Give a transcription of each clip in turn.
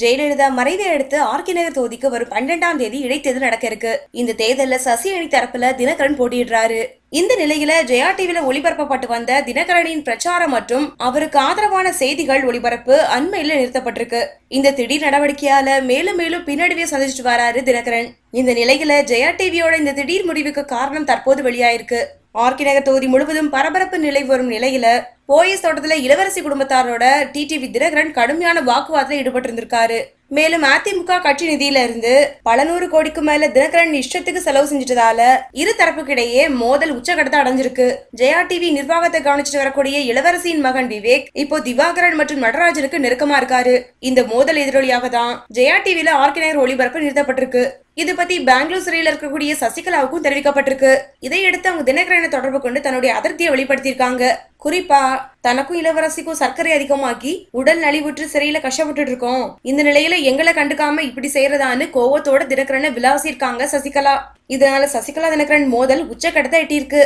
ஜெயலலிதா மறைவை அடுத்து ஆர்கே நகர் தொகுதிக்கு வரும் பன்னெண்டாம் தேதி இடைத்தேர்தல் நடக்க இருக்கு. இந்த தேர்தல்ல சசி அணி தரப்புல தினகரன் போட்டியிடுறாரு. இந்த நிலையில ஜெயா டிவில ஒளிபரப்பப்பட்டு வந்த தினகரனின் பிரச்சாரம் மற்றும் அவருக்கு ஆதரவான செய்திகள் ஒளிபரப்பு அண்மையில நிறுத்தப்பட்டிருக்கு. இந்த திடீர் நடவடிக்கையால மேலும் மேலும் பின்னடைவை சந்திச்சுட்டு வராரு தினகரன். இந்த நிலையில ஜெயா டிவியோட இந்த திடீர் முடிவுக்கு காரணம் தற்போது வெளியாயிருக்கு. ஆர்கே நகர் தொகுதி முழுவதும் பரபரப்பு நிலை வரும் நிலையில போயஸ் தோட்டத்துல இளவரசி குடும்பத்தாரோட டிடிவி தினகரன் கடுமையான வாக்குவாதத்தில் ஈடுபட்டு இருந்திருக்காரு மேலும் அதிமுக கட்சி நிதியில இருந்து பல நூறு கோடிக்கு மேல தினகரன் இஷ்டத்துக்கு செலவு செஞ்சிட்டதால இரு தரப்புக்கிடையே மோதல் உச்சகட்டத்தை அடைஞ்சிருக்கு. ஜெயா டிவி நிர்வாகத்தை கவனிச்சுட்டு வரக்கூடிய இளவரசியின் மகன் விவேக் இப்போ திவாகரன் மற்றும் நடராஜனுக்கு நெருக்கமா இருக்காரு. இந்த மோதல் எதிரொலியாக தான் ஜெயா டிவில ஆர்கே ஒளிபரப்பு நிறுத்தப்பட்டிருக்கு. இது பத்தி பெங்களூர் சிறையில் இருக்கக்கூடிய சசிகலாவுக்கும் தெரிவிக்கப்பட்டிருக்கு. இதையடுத்து அவங்க தினகரனை தொடர்பு கொண்டு தன்னுடைய அதிருப்தியை வெளிப்படுத்தியிருக்காங்க. குறிப்பா தனக்கும் இளவரசிக்கும் சர்க்கரை அதிகமாக்கி உடல் நலிவுற்று சிறையில கஷ்டப்பட்டு இருக்கோம் இந்த நிலையில எங்களை கண்டுக்காம இப்படி செய்யறதான்னு கோவத்தோட தினகரனை விளாசியிருக்காங்க சசிகலா. இதனால சசிகலா தினகரன் மோதல் உச்சக்கட்டத்தை எட்டியிருக்கு.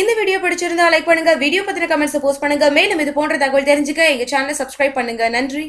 இந்த வீடியோ பிடிச்சிருந்தா லைக் பண்ணுங்க. வீடியோ பத்தின கமெண்ட்ஸ் போஸ்ட் பண்ணுங்க. மேலும் இது போன்ற தகவல் தெரிஞ்சுக்க எங்க சேனலை சப்ஸ்கிரைப் பண்ணுங்க. நன்றி.